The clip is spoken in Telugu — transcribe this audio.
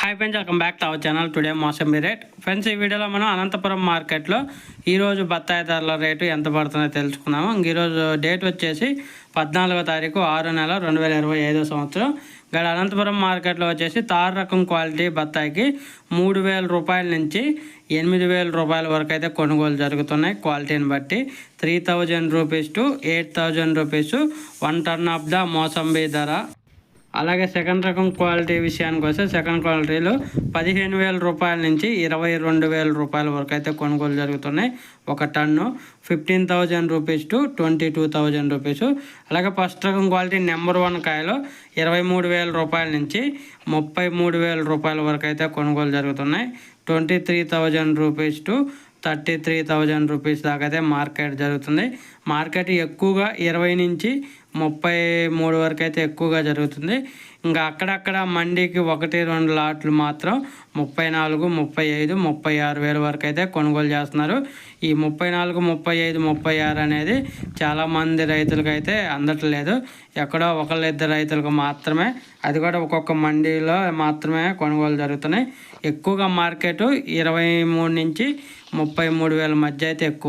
Hi friends welcome back to our channel today mosambi rate friends ఈ వీడియోలో మనం అనంతపురం మార్కెట్లో ఈరోజు బత్తాయి ధరల రేటు ఎంత పడుతుందో తెలుసుకుందాము ఈరోజు డేట్ వచ్చేసి పద్నాలుగో తారీఖు ఆరు నెల రెండు వేల ఇరవై ఐదో సంవత్సరం. గడ అనంతపురం మార్కెట్లో వచ్చేసి తారు రకం క్వాలిటీ బత్తాయికి మూడు వేల రూపాయల నుంచి ఎనిమిది వేల రూపాయల వరకు అయితే కొనుగోలు జరుగుతున్నాయి క్వాలిటీని బట్టి. Three thousand rupees to eight thousand rupees one tonne of the mosambi ధర. అలాగే సెకండ్ రకం క్వాలిటీ విషయానికి వస్తే సెకండ్ క్వాలిటీలో పదిహేను వేల రూపాయల నుంచి ఇరవై రెండు వేల రూపాయల వరకు అయితే కొనుగోలు జరుగుతున్నాయి. ఒక tonne fifteen thousand rupees to twenty two thousand rupees. అలాగే ఫస్ట్ రకం క్వాలిటీ నెంబర్ వన్ కాయలో ఇరవై మూడు వేల రూపాయల నుంచి ముప్పై మూడు వేల రూపాయల వరకు అయితే కొనుగోలు జరుగుతున్నాయి. Twenty three thousand rupees to thirty three thousand rupees దాకా అయితే మార్కెట్ జరుగుతుంది. మార్కెట్ ఎక్కువగా ఇరవై నుంచి ముప్పై మూడు వరకు అయితే ఎక్కువగా జరుగుతుంది. ఇంకా అక్కడక్కడ మండీకి ఒకటి రెండు లాట్లు మాత్రం ముప్పై నాలుగు ముప్పై ఐదు ముప్పై ఆరు వేల వరకు అయితే కొనుగోలు చేస్తున్నారు. ఈ ముప్పై నాలుగు ముప్పై ఐదు ముప్పై ఆరు అనేది చాలామంది రైతులకు అయితే అందట్లేదు. ఎక్కడో ఒకళ్ళిద్దరు రైతులకు మాత్రమే అది కూడా ఒక్కొక్క మండీలో మాత్రమే కొనుగోలు జరుగుతున్నాయి. ఎక్కువగా మార్కెట్ ఇరవై మూడు నుంచి ముప్పై మూడు వేల మధ్య అయితే ఎక్కువ.